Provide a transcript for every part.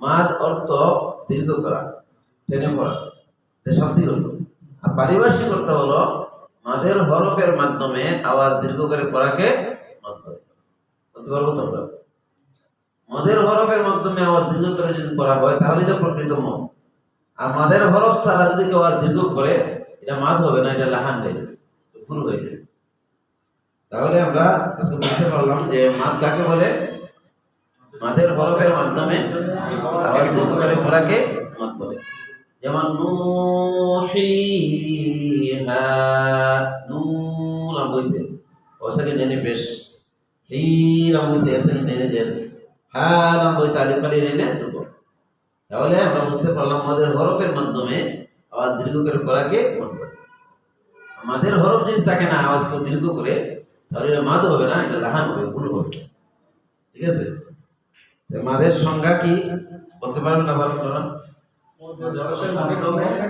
মাদ অর্থ দীর্ঘ করা, টেনে পড়া। এটা শাব্দিক অর্থ আর পারিভাষিক অর্থ হলো, মাদের হরফের মাধ্যমে আওয়াজ দীর্ঘ করে পড়াকে বলে। বলতে পারব তোমরা? মদের হরফের মাধ্যমে আওয়াজ দীর্ঘ করে যদি পড়া হয়, তাহলে এটা প্রকৃত মদ। আর মাদের হরফ ছাড়া যদি কেউ আওয়াজ দীর্ঘ করে, এটা মাদ হবে না, এটা লাহান হয়ে যাবে ভুল হয়ে যাবে। তাহলে আমরা আজকে বুঝতে পারলাম যে মাদ কাকে বলে? মাদের হরফের মাধ্যমে আওয়াজ দীর্ঘ করে পড়াকে মাদ বলে। যেমন নুহিহা নূর বইছে ওসাকে নেনে পেশ হি রাম বইছে এসাকে নেনে জের। হা রাম বইছে আলিফ কালি নেনে জুব তাহলে আমরা বুঝতে পারলাম আমাদের হরফের মাধ্যমে আওয়াজ দীর্ঘ করে পড়াকে মত বলে। আমাদের হরফ যদি থাকে না আওয়াজকে দীর্ঘ করে তাহলে মাদ হবে না এটা লাহান হবে ভুল হবে। ঠিক আছে? মাদের সংজ্ঞা কি? বলতে পারবেন করে? হ্যাঁ,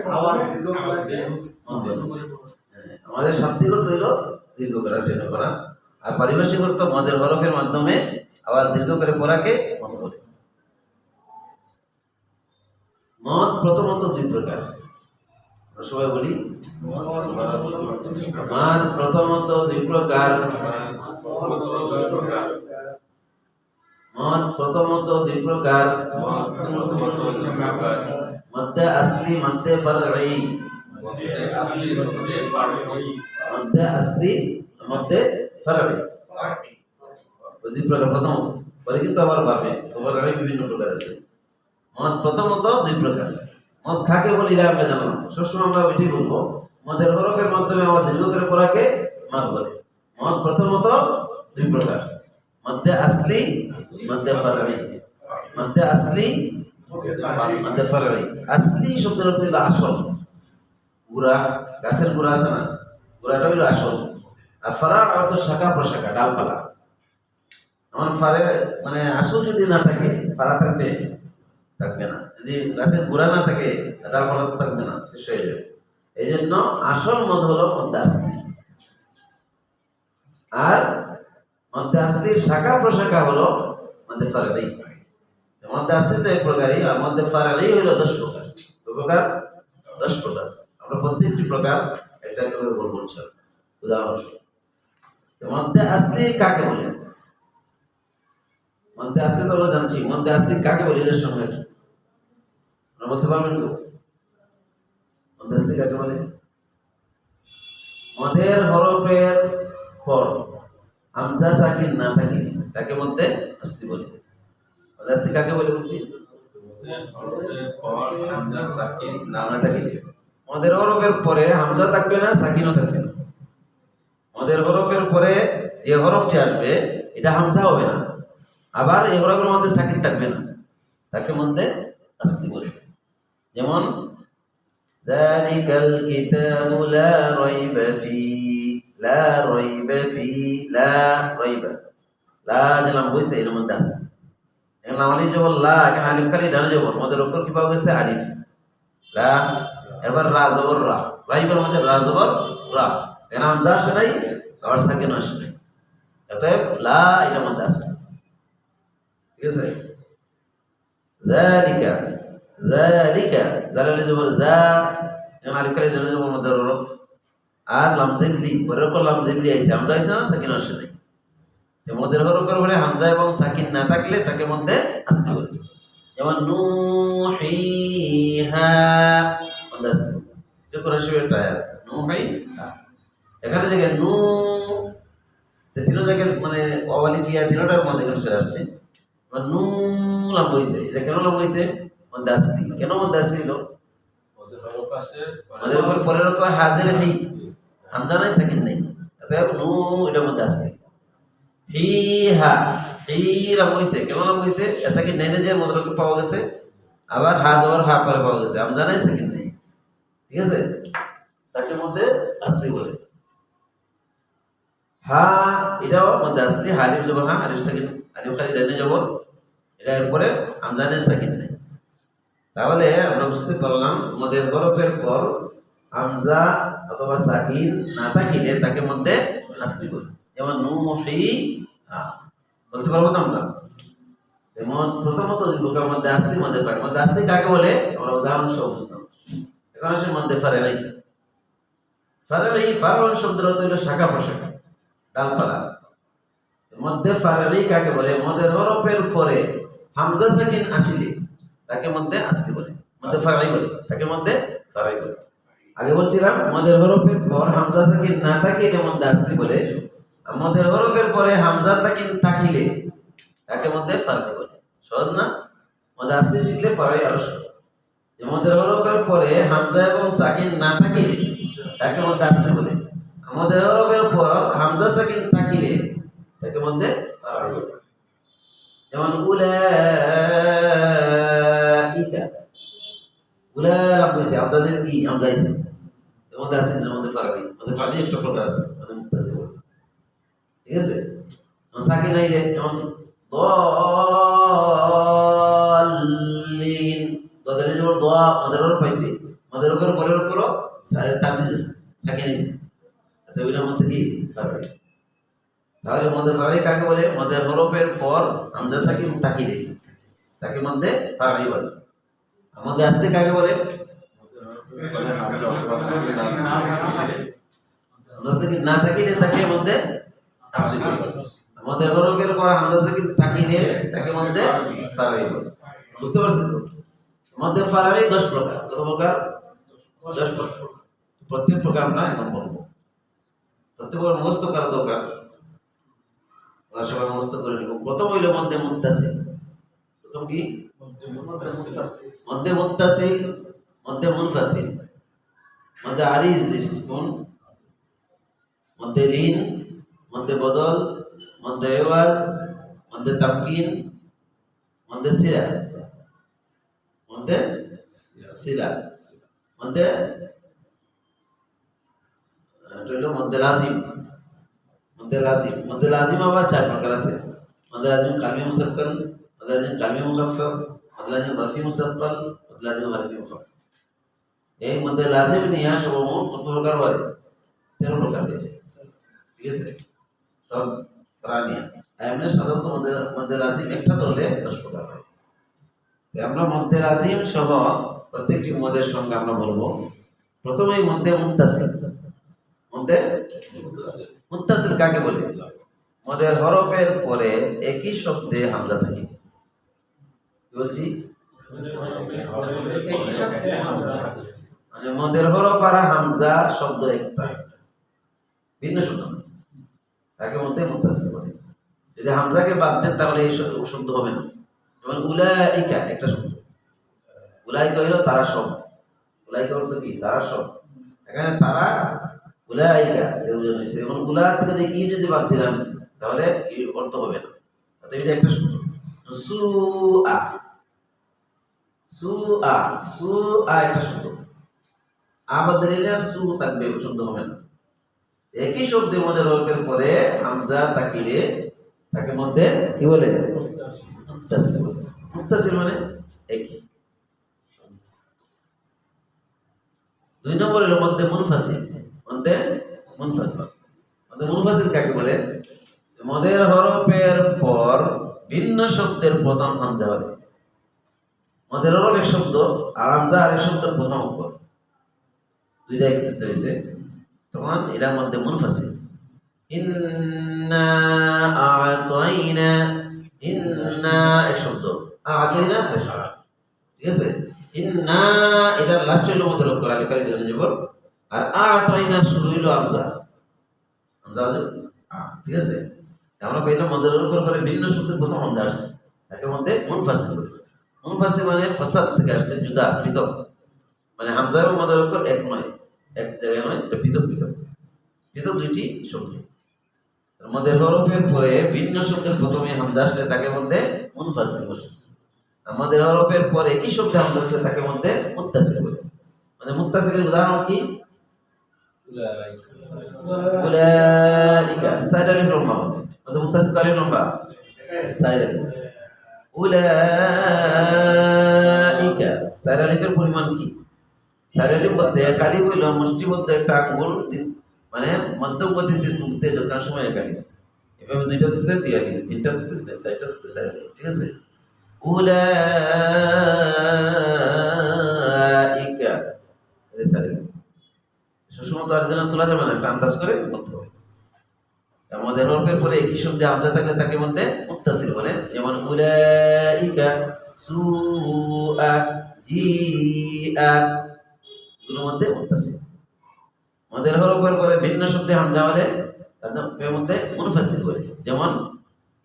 আমাদের শাব্দিক অর্থ হইল দীর্ঘ করা টেনে করা আর পারিভাষিক অর্থ মদের হরফের মাধ্যমে আওয়াজ দীর্ঘ করে পড়াকে মত বলে মদ প্রথমত দুই প্রকার। সবাই বলি মদ প্রথমত দুই প্রকার। মদ প্রথমত দুই প্রকার। মধ্যে আসলি, মধ্যে ফরঈ। মধ্যে আসলি, মধ্যে ফরঈ। দুই প্রকার প্রথমত। পরে কিন্তু আবার পাবে ফরঈ বিভিন্ন প্রকার আছে। মদ প্রথমত দুই প্রকার। মদ খাকে বলি এটা আমরা জানো সবসময় আমরা ওইটি বলব। মদের হরফের মাধ্যমে আওয়াজ দীর্ঘ করে পড়াকে মদ বলে। মদ প্রথমত দুই প্রকার। মধ্যে আসলি মধ্যে ফরঈ মধ্যে আসলি মধ্যে ফরঈ আসলি শব্দের অর্থ হলো আসল। গুড়া, গাছের গুড়া আছে না? গুড়াটা হইল আসল। আর ফারা অর্থ শাখা প্রশাখা, ডালপালা। আমার ফারে মানে আসল যদি না থাকে, ফারা থাকবে থাকবে না। যদি গাছের গোড়া না থাকে ডালপালা তো থাকবে না, শেষ হয়ে যাবে। এই জন্য আসল মদ হলো মধ্যে আসলি। আর মধ্যে আসলির শাখা প্রশাখা হলো মধ্যে ফারাবি মধ্যে আসলি তো এক প্রকারই, আর মধ্যে ফারাবি হইল দশ প্রকার। প্রকার? দশ প্রকার। আমরা প্রত্যেকটি প্রকার একটা একটা করে বলব। উদাহরণস্বরূপ মধ্যে আসলি কাকে বলে মধ্যে আসলি তো আমরা জানছি, মধ্যে আসলি কাকে বলে এর সঙ্গে কি? আপনারা বলতে পারবেন তো? মধ্যে আসলি কাকে বলে? মদের হরফের পর। হামজা সাকিন না থাকে তাকে মধ্যে আসলি বলে মধ্যে আসলি কাকে বলে বলছি না থাকে মদের হরফের পরে হামজা থাকবে না সাকিনও থাকবে না মদের হরফের পরে যে হরফটি আসবে এটা হামজা হবে না আবার এই হরফের মধ্যে সাকিন থাকবে না তাকে মধ্যে আসছি বলে যেমন ذلك الكتاب لا ريب فيه لا ريب فيه لا ريب লা দিলাম বইছে এর মধ্যে আছে এখন আলিফ জবর লা এখানে আলিফ খালি ডানে জবর মধ্যে অক্ষর কি পাওয়া গেছে আলিফ লা এবার রা জবর রা রাইবের মধ্যে রা জবর রা এখানে হামজা আসে নাই আবার সাকিন আসে নাই অতএব লা এটার মধ্যে আসে ঠিক আছে যালিকা যালিকা জালালি জবর যা এখানে আলিফ খালি ডানে জবর মধ্যে রফ আর লাম জিল্লি পরের পর লাম জিল্লি আইছে। হামজা আইছে না সাকিন আসে নাই? মধ্যের হরফের উপরে হামজা এবং সাকিন না থাকলে তাকে মধ্যে আসতে বলে যেমন নুহিহা এখানে জায়গায় নু তিনো জায়গায় মানে অওয়ালিফিয়া তিনোটার মধ্যে চলে আসছে। নু লাভ হয়েছে এটা কেন লাভ হয়েছে আসলি কেন আসলি লোক আমাদের উপর পরের হাজির নেই হামজা নাই সাকিন নেই। অতএব নু এটার মধ্যে আসলি হি হা হইছে কেমন হইছে এসা কি নেই যে মদরকে পাওয়া গেছে? আবার হা জবর হা পরে পাওয়া গেছে। আম জানাই সেকেন্ড নেই। ঠিক আছে? তাকে মধ্যে আসলি বলে। হা, এটাও মধ্যে আসলি। হারিফ জবর হা হারিফ সেকেন্ড হারিফ খালি ডানে জবর। এটা এরপরে আম জানে সেকেন্ড নেই। তাহলে আমরা বুঝতে পারলাম, মদের হরফের পর আমজা অথবা সাকিন না থাকিলে তাকে মধ্যে আসলি বলে যেমন নুহি হা বলতে পারব তো আমরা? মদ প্রথমত দুই মধ্যে আসলি, মধ্যে ফারে। মধ্যে আসলি কাকে বলে? আমরা উদাহরণ সহ বুঝলাম এখন আসে মধ্যে ফারে নাই ফারে ফারওয়ান শব্দের অর্থ হলো শাখা প্রশাখা, ডালপালা। মধ্যে ফারারি কাকে বলে? মদের হরফের পরে হামজা সাকিন আসিলে, তাকে মধ্যে আসলি বলে। মধ্যে ফারাই বলে, তাকে মধ্যে ফারাই বলে। আগে বলছিলাম, মদের হরফের পর হামজা সাকিন না থাকিলে মধ্যে আসলি বলে, মদের হরফের পরে হামজা তাকিন থাকিলে তাকে মধ্যে ফারাই বলে। সহজ না? মধ্যে আসলি শিখলে ফারাই আরও মদের হরফের পরে হামজা এবং সাকিন না থাকিলে তাকে মধ্যে আসলি বলে। মদের হরফের পর হামজা সাকিন থাকিলে তাকে মধ্যে ফারাই বলে। যেমন, উলাইকা। উলা লাভ কইছে, হামজা যে কি, হামজা আইছে মধ্যে ফারাবি? মধ্যে ফারাবি একটা প্রকার আছে মানে মুক্তাসির ঠিক আছে? সাকিন আইলে যেমন দলিন তোদের যে দোয়া আমাদের ওর পাইছি আমাদের উপর পরের উপর টানতে সাকিন আইছে তো এর মধ্যে কি ফারাবি? তাহলে মধ্যে ফারাই কাকে বলে? মধ্যে হরফের পর হামজা সাকিন তাকিলে তাকে মধ্যে ফারাই বলে। মধ্যে আসতে কাকে বলে? না থাকিলে তাকে মধ্যে আসতে হরফের পর হামজা সাকিন তাকিলে তাকে মধ্যে ফারাই বলে বুঝতে পারছেন তো মধ্যে ফারাই দশ প্রকার কত প্রকার দশ প্রকার প্রত্যেক প্রকার আমরা এখন বলব প্রত্যেক প্রকার মুখস্থ করা দরকার আমরা সবাই মুখস্থ করে নিব প্রথম হইল মধ্যে মুত্তাসিল। প্রথম কি মধ্যে মুত্তাসিল। মধ্যে মুনফাসিল, মধ্যে আরিজ ইসমুন মধ্যে লিন, মধ্যে বদল, মধ্যে এওয়াজ, মধ্যে তামকিন, মধ্যে সিরা, মধ্যে সিলা মধ্যে মধ্যে লাজিম মধ্যে লাজিম মধ্যে লাজিম আবার চার প্রকার আছে। মধ্যে লাজিম কালমি মুসাক্কাল, মধ্যে লাজিম কালমি মুখাফফ মধ্যে লাজিম হরফি মুসাক্কাল, মধ্যে লাজিম হরফি মুখাফফ এই মধ্যে লাজিম নিয়ে সব মোট কত প্রকার হয়? তেরো প্রকার হয়েছে। ঠিক আছে? সব প্রাণী। এমনি সাধারণত মধ্যে লাজিম একটা ধরলে দশ প্রকার হয়। আমরা মধ্যে লাজিম সহ প্রত্যেকটি মদের সঙ্গে আমরা বলব প্রথমেই মধ্যে মুত্তাসিল মধ্যে মুত্তাসিল কাকে বলে? মদের হরফের পরে একই শব্দে হামজা থাকে। বলছি? মদের হরফ আর হামজা শব্দ একটা। ভিন্ন শব্দ। তাকে মধ্যে মুত্তাসিল বলে। যদি হামজাকে বাদ দেন, তাহলে এই শব্দ হবে না। যেমন উলাইকা একটা শব্দ। উলাইকা হইল তারা শব্দ উলাইকা অর্থ কি? তারা শব্দ এখানে তারা, উলাইকা দেওজন হয়েছে এবং উলা থেকে ই যদি বাদ দিলাম, তাহলে ই অর্থ হবে না। তো এটা একটা শব্দ। সু আ সু আ সু আ একটা শব্দ। আবাদ দিলে আর সু থাকবে শব্দ হবে না। একই শব্দে মজার হরফের পরে হামজা তাকিলে তাকে মধ্যে কি বলে? মানে একই। দুই নম্বর হলো মধ্যে মুনফাসিল। মধ্যে মুনফাসিল। মধ্যে মুনফাসিল কাকে বলে? মদের হরফের পর ভিন্ন শব্দের প্রথম হামজা হবে মদের হরফ এক শব্দ, আর হামজা আরেক শব্দের প্রথম অক্ষর। দুইটা একত্রিত হয়েছে, তখন এটার মধ্যে মুনফাসিল। ইন্না ইন্না এক শব্দ। ঠিক আছে? এটা আর শুরু আমজা। ঠিক আছে? আমরা ভিন্ন শব্দের প্রথম আমজা আসছে। এটার মধ্যে মানে ফাসাদ থেকে আসছে, জুদা, পৃথক। মানে হামজা এবং এক নয়। এক জায়গায় নয় এটা পৃথক পৃথক। পৃথক দুইটি শব্দ মধ্যে হরফের পরে ভিন্ন শব্দের প্রথমে হামজা আসলে তাকে মধ্যে মুনফাসিল বলে। আমাদের হরফের পরে কি শব্দ আসলে তাকে মধ্যে মুত্তাসিল বলে। মানে মুত্তাসিলের উদাহরণ কি? মানে পরিমাণ কি? বলতে এক আলিফ হইল মুষ্টিবদ্ধ একটা আঙ্গুল তিন- মানে মধ্যম গতিতে তুলতে যত সময় এক এভাবে দুইটা তুলতে দুই আলিফ তিনটা তুলতে সাইডটা তুলতে সাইড আলিফ ঠিক আছে? উলাইকা সারি সবসময় তো আর যেন তোলা যাবে না, একটা আন্দাজ করে বলতে হবে আমাদের হরফের পরে একই শব্দে আমজা থাকলে তাকে মধ্যে মুত্তাসিল বলে, যেমন উলাইকা সুআ জিআ এগুলোর মধ্যে মুত্তাসিল আমাদের হরফের পরে ভিন্ন শব্দে হামজা হলে তাদের মধ্যে মুনফাসিল বলে যেমন,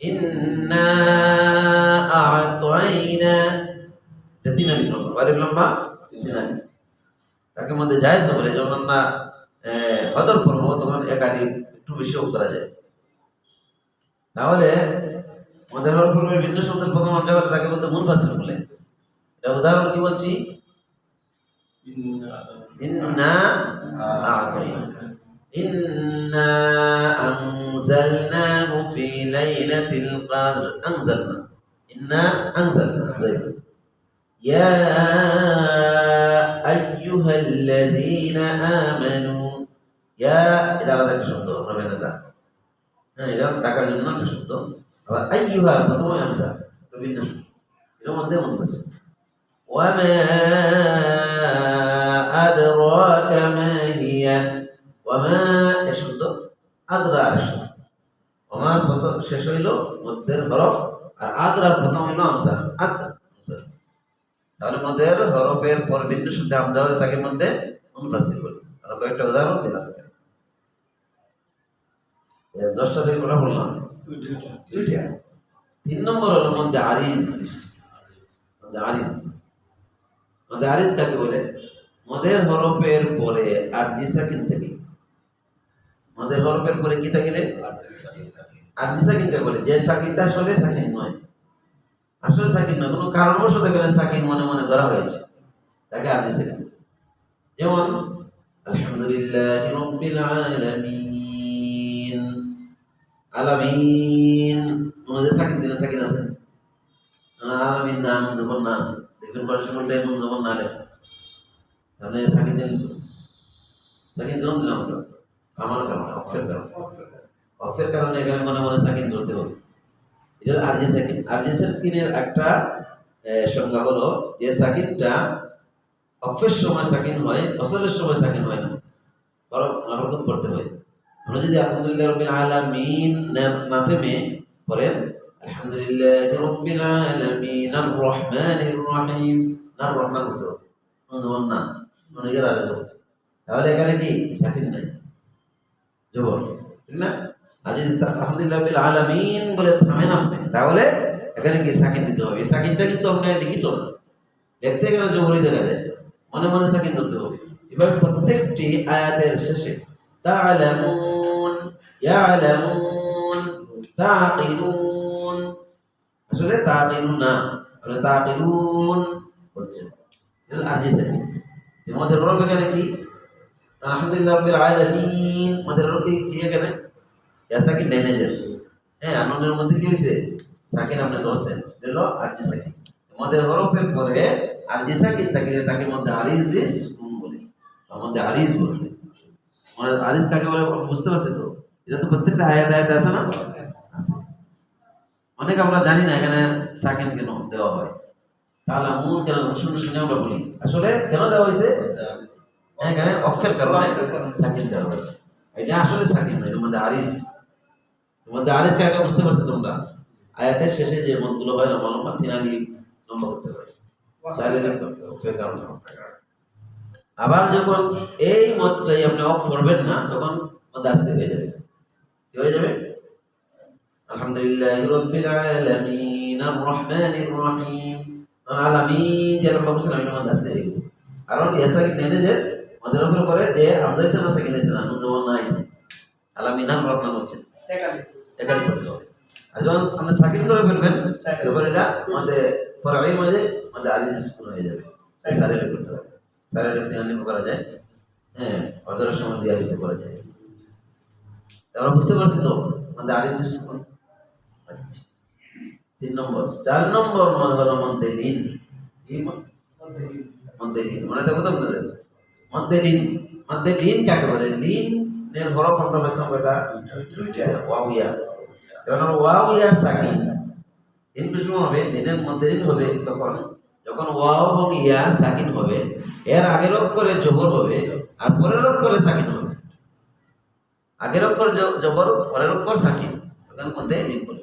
ইন্না আ'তাইনা তিন আলিফ লম্বা। বারিফ লম্বা? তিন আলিফ। তাকে মধ্যে জায়েজ বলে যখন আমরা হদর পড়ব, তখন এক আলিফ একটু বেশিও করা যায়। তাহলে আমাদের হওয়ার পূর্বে ভিন্ন শব্দের প্রথম অঞ্চল করে তাকে মধ্যে মুনফাসিল বলে। উদাহরণ কি বলছি? ইন্না আ'তাইনা ইন্না আনজালনাহু ফি লাইলাতিল কদর আনজালনা ইন্না আনজালনা হয়েছে ইয়া আইয়ুহাল্লাযীনা আমানু ইয়া এটা আলাদা একটা শব্দ হবে না তা হ্যাঁ এটা ডাকার জন্য একটা শব্দ আবার আইয়ুহা প্রথমে আমসা একটা ভিন্ন শব্দ এর মধ্যে মনে আছে ওয়ামা আদরাকা মা হিয়া ওয়ামা এ শব্দ আদরা শব্দ ওমার প্রথম শেষ হইল মধ্যের হরফ আর আদরার প্রথম হইল আমসা আদ আমসা তাহলে মধ্যের হরফের পর ভিন্ন শব্দে আমজা হলে তাকে মধ্যে মুনফাসিল বলে আর কয়েকটা উদাহরণ দিলাম দশটা থেকে কটা বললাম? দুইটা। তিন নম্বর হলো মধ্যে আরিজ। মধ্যে আরিজ। আরিজ কাকে বলে? মদের হরফের পরে আর জি সাকিন থেকে। মদের হরফের পরে কি থাকিলে? আর জি সাকিন কাকে বলে? যে সাকিনটা আসলে সাকিন নয়। আসলে সাকিন নয় কোনো কারণবশত এখানে সাকিন মনে মনে ধরা হয়েছে। তাকে আর জি সাকিন যেমন আলহামদুলিল্লাহ রব্বিল আলামিন। আলামিন। মনে সাকিন দিনে সাকিন আছে? আলামিন নাম জবর না আছে। দেখবেন সময়টা এমন জবর না লেখা তাহলে দিন সাকিন কেন দিলাম আমরা। আমার কারণে অক্ষের কারণে অক্ষের কারণে এখানে মনে মনে সাকিন ধরতে হবে। এটা আরজি সাকিন আরজি সাকিনের একটা সংজ্ঞা হলো যে সাকিনটা অক্ষের সময় সাকিন হয়, অসলের সময় সাকিন হয় না। হরকত করতে হয়। আমরা যদি আলহামদুলিল্লাহ রবিল আলামিন না থেমে পড়েন আলহামদুলিল্লাহ রবিল আলামিন আর রহমানির রহিম আর রহমান বলতে জবর না অনেকের আগে জবর। তাহলে এখানে কি? সাকিন নাই। জবর। ঠিক না? আর যদি আলহামদুলিল্লাহ রবিল আলামিন বলে থামেন আপনি। তাহলে এখানে কি সাকিন দিতে হবে? সাকিনটা কিন্তু আপনার লিখিত না? গেলে জবরই দেখা যায়। মনে মনে সাকিন ধরতে হবে। এবার প্রত্যেকটি আয়াতের শেষে তা'লামুন ইয়ালামুন, তাকিলুন। আসলে তাকিলুন না, আসলে তাকিলুন বলছে। আমাদের রব এখানে কি? আলহামদুলিল্লাহ রাব্বিল আলামিন। আমাদের রব কি কি ম্যানেজার। হ্যাঁ আনন্দের মধ্যে কি হয়েছে সাকিন আপনি ধরছেন। আরজি সাকিন। আমাদের হরফের পরে আরজি সাকিন, তাকে তাকে মধ্যে আরিজ দিস বলে। মধ্যে আরিজ বলে। মানে কাকে বলে বুঝতে পারছি তো? এটা তো প্রত্যেকটা আয়াত আয়াত আছে না? অনেক আমরা জানি না এখানে সাকিন কেন দেওয়া হয়। তাহলে মূল কেন শুনে শুনে আমরা বলি। আসলে কেন দেওয়া হয়েছে? হ্যাঁ, এখানে অফের কারণে। সাকিন দেওয়া হয়েছে। এটা আসলে সাকিন নয় আরিজ এর মধ্যে আরিজ কাকে বুঝতে পারছ তোমরা? আয়াতের শেষে যে মতগুলো হয় লম্বা লম্বা তিন আলি লম্বা করতে হয়। চার করতে অফের কারণে আবার যখন এই মতটাই আপনি অফ করবেন না তখন মধ্যে আস্তে হয়ে যাবে। কি হয়ে যাবে? আলহামদুলিল্লাহ রব্বিল আলামিন আর রহমানির রহিম আলামিন যেন বাবুসেন আমি মধ্যে আস্তে গেছে কারণ এসাকি নেনে যে আমাদের উপর করে যে আমজাইছে না সাকিন আছে না নুন জবর না আইছে আলামিন আর রহমান হচ্ছে হবে আর যখন আপনি সাকিন করে ফেলবেন তখন এটা আমাদের ফরাই মাঝে আমাদের আলিজ স্কুল হয়ে যাবে। সারে করতে হবে। সারে তিন আলিফ করা যায়। হ্যাঁ অদর সময় দিয়ে করা যায়। আমরা বুঝতে পারছি তো আমাদের আলিজ স্কুল তিন নম্বর, চার নম্বর মধ্যে হলো মধ্যে থাকো তো কাকে বলে? এর কয়টা ওয়াউয়া ওয়াউয়া সাকিন। হবে তখন যখন ওয়াও এবং ইয়া সাকিন হবে, এর আগের অক্ষরে জবর হবে আর পরের অক্ষরে সাকিন হবে। আগের অক্ষর জবর, পরের অক্ষর সাকিন। তখন মধ্যে করে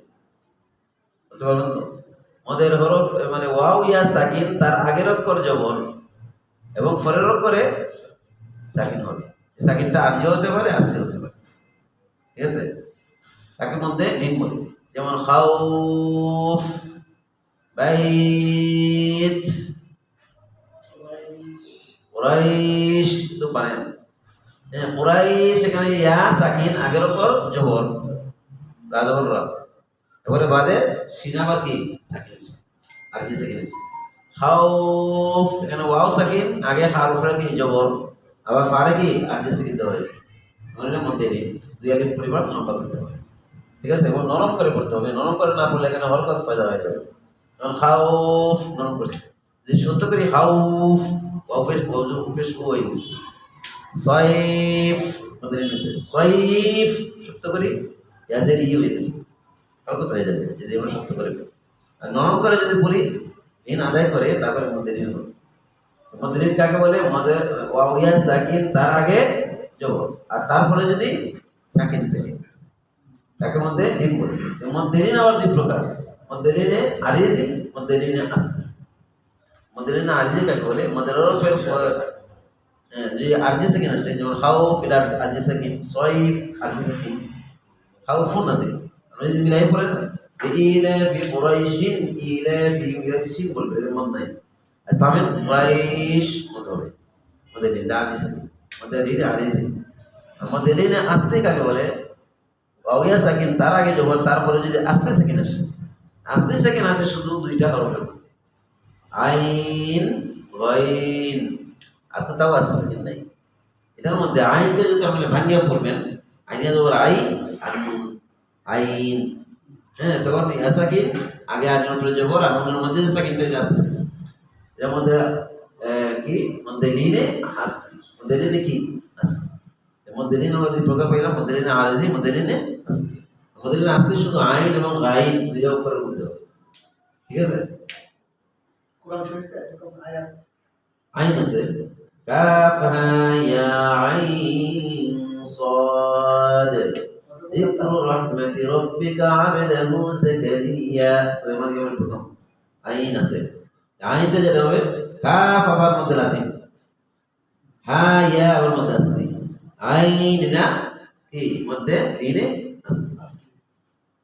বুঝতে পারলেন তো মদের হরফ মানে ওয়াও, ইয়া, সাকিন তার আগের অক্ষর জবর এবং পরের অক্ষরে সাকিন হবে। সাকিনটা আর্য হতে পারে আজকে হতে পারে। ঠিক আছে? তাকে মধ্যে ঋণ বলে যেমন খাউফ, বাইত, কুরাইশ, তো পারেন হ্যাঁ কুরাইশ, এখানে ইয়া, সাকিন, আগের ওপর জবর রাজবর রা এবারে বাদে সিনাবার কি হয়েছে, আর জি সাকিন হয়েছে। খাউফ এখানে ওয়াও সাকিন আগে হার উপরে কি জবর? আবার ফারে কি আর জি সাকিন দেওয়া হয়েছে। মানে মধ্যে নেই। দুই আলিফ পরিবার লম্বা করতে হবে। ঠিক আছে? এবং নরম করে পড়তে হবে। নরম করে না পড়লে এখানে হরকত ফায়দা হয়ে যাবে? যেমন খাউফ নরম করছে। যদি সত্য করি হাউফ অফেস অফেস হয়ে গেছে সয়েফ আমাদের সয়েফ সত্য করি ইয়াজের ই হয়ে গেছে। হরকত হয়ে যাবে যদি আমরা সত্য করে পড়ি। আর নরম করে যদি বলি, ঋণ আদায় করে, তারপরে মধ্যে ঋণ হবে। মধ্যে কাকে বলে? মধ্যে ওয়াউয়া সাকিন, তার আগে জবর আর তারপরে যদি সাকিন থাকে। তাকে মধ্যে ঋণ বলে। মধ্যে ঋণ আবার দুই প্রকার। মধ্যে ঋণে আরিজি, মধ্যে ঋণে আসি। মধ্যে ঋণে আরিজি কাকে বলে? মধ্যে রফের যে আরজি সাকিন আছে, যেমন খাউফ এটা আরজি সাকিন, সয়ফ, আরজি সাকিন। খাউফুন আছে। আপনি যদি মন নাই আর সাকিন আসতে কাকে বলে সাকিন তার আগে তারপরে যদি আস্তে সেকেন্ড আসে আস্তে সেকেন্ড আসে শুধু দুইটা হরফের মধ্যে আইন আর কোথাও আস্তে সেকেন্ড নাই এটার মধ্যে আইনকে যদি আপনি ভাঙ্গিয়া পড়বেন আইনে দেওয়ার আই আর আইন। হ্যাঁ তখন সাকিন আগে আনুন ফিরে যাব আগুনের মধ্যে সাকিন যাচ্ছে। এর মধ্যে কি? মদলিনে হাসি মদলিনে কি? হাসি মদলিনে আমরা দুই প্রকার পাইলাম মদলিনে আরজি মদলিনে হাসি মদলিনে হাসি শুধু আইন এবং গাইন দুই করে বলতে হবে ঠিক আছে? আইন আছে। কাফ ইয়া আইন সাদ। ইকরা আইন আছে। আইনটা যেটা হবে, কাফ আবার মধ্যে লাজিম হা ইয়া, আবার মধ্যে আসতি। আইন না কি? মধ্যে দিনে আসতি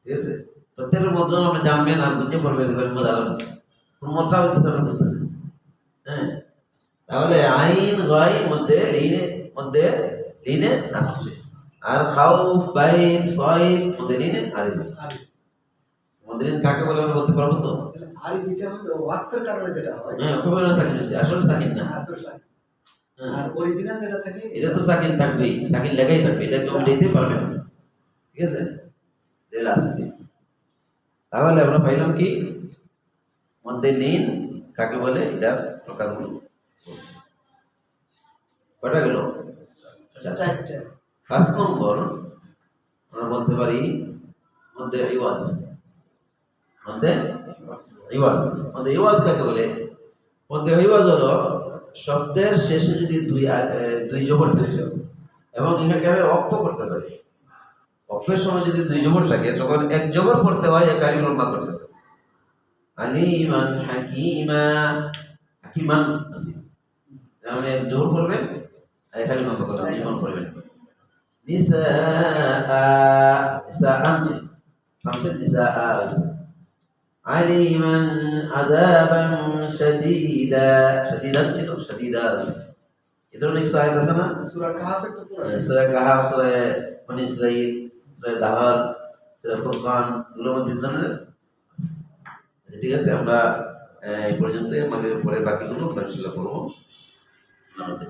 ঠিক আছে? প্রত্যেকের মধ্যে আপনি জানবেন আর বুঝতে পারবেন মজা লাগবে মোটা হইতেছে হ্যাঁ? তাহলে আইন গাই মধ্যে ঋণে মধ্যে ঋণে আসবে। আর খাউফ বাইত সয়ফ মধ্যে আরিজ লিন কাকে বলে আমরা বলতে পারব তো? আরিজ যেটা হবে ওয়াকফের কারণে যেটা হয়। হ্যাঁ বলে সাকিন হচ্ছে আসলে সাকিন না। সাকিন। হ্যাঁ। আর অরিজিনাল যেটা থাকে এটা তো সাকিন থাকবেই সাকিন লেগাই থাকবে এটা কেউ দিতে পারবে না। ঠিক আছে? রেল আসবে তাহলে আমরা পাইলাম কি? নিন কাকে বলে? এটা প্রকারগুলো কটা গেল? চারটা। ফার্স্ট নম্বর, আমরা বলতে পারি মধ্যে ইওয়াজ মধ্যে ইওয়াজ মধ্যে ইওয়াজ কাকে বলে? মধ্যে ইওয়াজ হলো শব্দের শেষে যদি দুই দুই জবর থাকে এবং এটাকে আমি অক্ষ করতে পারি। অক্ষের সময় যদি দুই জবর থাকে, তখন এক জবর পড়তে হয়, এক আলিম লম্বা করতে হবে আলিমান হাকিমা, হাকিমান আছে যেমন এক জবর পড়বেন আর এক আলিম লম্বা করবেন আলিমান ছিল খামসা নিসাআ আছে আলিমান আযাবান শাদীদা শাদীদান ছিল শাদীদা আছে এ ধরনের আছে না সূরা কাহাফের তো সুরা কাহাফ সুরা বনি দাহার সুরা ফুরকান আচ্ছা, ঠিক আছে আমরা এই পর্যন্ত আমাদের পরে বাকিগুলো আমরা পড়ব আমাদের